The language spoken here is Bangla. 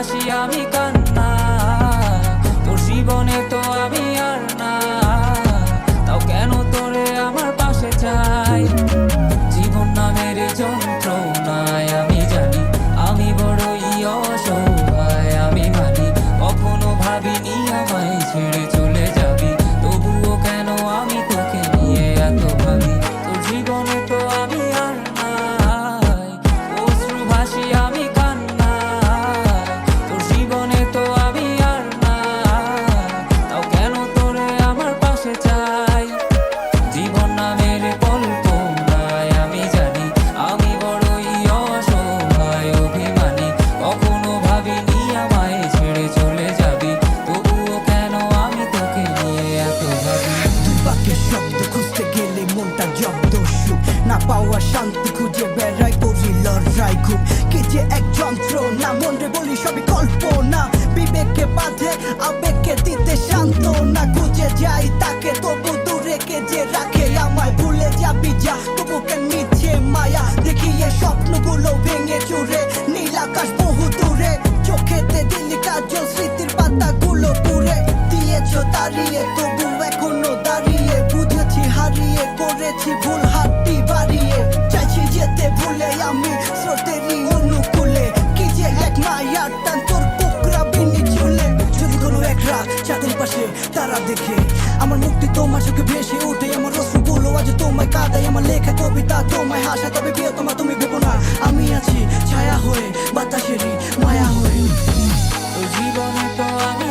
আমি কান্না। তোর জীবনে তো আমি আর না। তাও কেন তোরে আমার পাশে চাই? জীবন নামের যন্ত্রণায় আমি জানি, আমি বড়ই অসহায়, আমি মানি, কখনো ভাবিনি আমায় ছেড়ে শব্দ খুঁজতে গেলে মনটা জব্দ সুখ। না পাওয়া শান্তি খুঁজে বেড়াই করি, লড়াই খুব। কে যে এক যন্ত্র না মন বলি সবই কল্পনা। বিবেককে বাঁধে, আবেগকে দিতে শান্ত না খুঁজে যাই তাকে, তবু দূরে কে যে রাখে আমায়। ভুলে যাবি যা, তবু কেন মিছে মায়া। দেখিয়ে স্বপ্নগুলো ভেঙে চুরে, নীল আকাশ বহু দূরে। চোখেতে দিলি কাজল স্মৃতির পাতাগুলো পুরে দিয়েছ দাঁড়িয়ে তবু তারা দেখে। আমার মুক্তি তোমার চোখে ভেসে উঠে আমার রসগুলো আজ তোমায় কাদাই আমার লেখা কবিতা তোমায় হাসা তবে প্রিয় তোমার তুমি ভেবো না। আমি আছি ছায়া হয়ে, বাতাসেরই মায়া হয়ে। জীবনে তো আমি